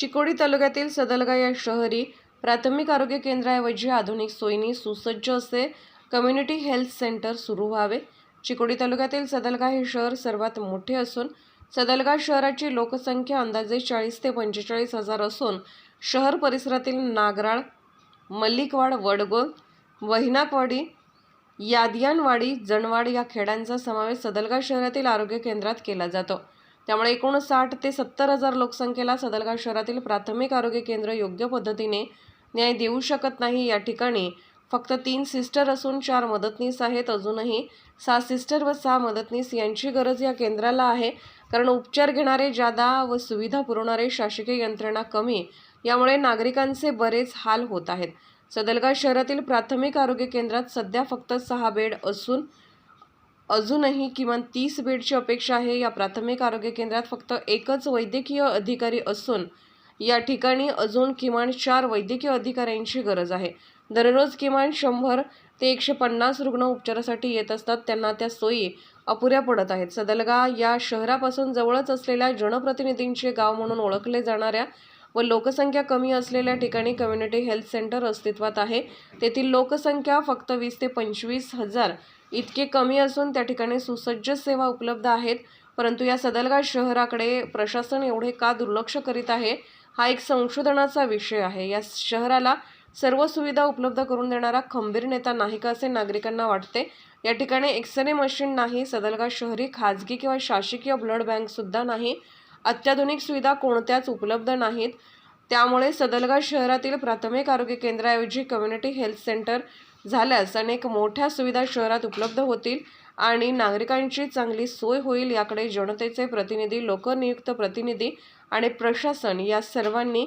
चिकोडी तालुक्यातील सदलगा या शहरी प्राथमिक आरोग्य केंद्राऐवजी आधुनिक सोयीनी सुसज्ज असे कम्युनिटी हेल्थ सेंटर सुरू व्हावे. चिकोडी तालुक्यातील सदलगा हे शहर सर्वात मोठे असून सदलगा शहराची लोकसंख्या अंदाजे चाळीस ते पंचेचाळीस हजार असून शहर परिसरातील नागराळ मल्लिकवाड वडगोल वहिनाकवाडी यादियानवाडी जनवाड या खेड्यांचा समावेश सदलगा शहरातील आरोग्य केंद्रात केला जातो. त्यामुळे एकूण साठ ते सत्तर हजार लोकसंख्येला सदलगा शहरातील प्राथमिक आरोग्य केंद्र योग्य पद्धतीने न्याय देऊ शकत नाही. या ठिकाणी फक्त तीन सिस्टर असून चार मदतनीस आहेत. अजूनही सहा सिस्टर व सहा मदतनीस यांची गरज या केंद्राला आहे. कारण उपचार घेणारे जादा व सुविधा पुरवणारे शासकीय यंत्रणा कमी यामुळे नागरिकांचे बरेच हाल होत आहेत. सदलगा शहरातील प्राथमिक आरोग्य केंद्रात सध्या फक्त सहा बेड असून अजूनही किमान तीस बेडची अपेक्षा आहे. या प्राथमिक आरोग्य केंद्रात फक्त एकच वैद्यकीय अधिकारी असून या ठिकाणी अजून किमान चार वैद्यकीय अधिकाऱ्यांची गरज आहे. दररोज किमान शंभर ते एकशे पन्नास रुग्ण उपचारासाठी येत असतात. त्यांना त्या सोयी अपुऱ्या पडत आहेत. सदलगा या शहरापासून जवळच असलेल्या जनप्रतिनिधींचे गाव म्हणून ओळखले जाणाऱ्या व लोकसंख्या कमी असलेल्या ठिकाणी कम्युनिटी हेल्थ सेंटर अस्तित्वात आहे. तेथील लोकसंख्या फक्त वीस ते पंचवीस हजार इतके कमी असून त्या ठिकाणी सुसज्ज सेवा उपलब्ध आहेत. परंतु या सदलगा शहराकडे प्रशासन एवढे का दुर्लक्ष करीत आहे? हा एक संशोधनाचा विषय आहे. या शहराला सर्व सुविधा उपलब्ध करून देणारा खंबीर नेता नाही का असे नागरिकांना वाटते? या ठिकाणी एक्सरे मशीन नाही सदलगा शहरी खाजगी किंवा शासकीय ब्लड बँकसुद्धा नाही. अत्याधुनिक सुविधा कोणत्याच उपलब्ध नाहीत. त्यामुळे सदलगा शहरातील प्राथमिक आरोग्य केंद्राऐवजी कम्युनिटी हेल्थ सेंटर झाल्यास अनेक मोठ्या सुविधा शहरात उपलब्ध होतील आणि नागरिकांची चांगली सोय होईल याकडे जनतेचे प्रतिनिधी लोकनियुक्त प्रतिनिधी आणि प्रशासन या सर्वांनी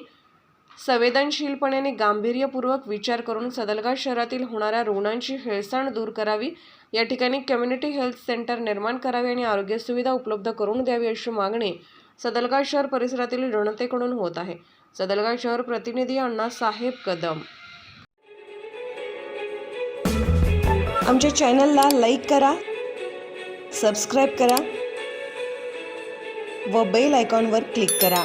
संवेदनशीलपणे आणि गांभीर्यपूर्वक विचार करून सदलगा शहरातील होणाऱ्या रुग्णांची हेळसांड दूर करावी. या ठिकाणी कम्युनिटी हेल्थ सेंटर निर्माण करावे आणि आरोग्य सुविधा उपलब्ध करून द्यावी अशी मागणी सदलगाव शहर परिसरातील जनतेकडून होत आहे. सदलगाव शहर प्रतिनिधी अण्णासाहेब कदम. आमच्या चॅनलला लाईक करा सबस्क्राईब करा व बेल आयकॉनवर क्लिक करा.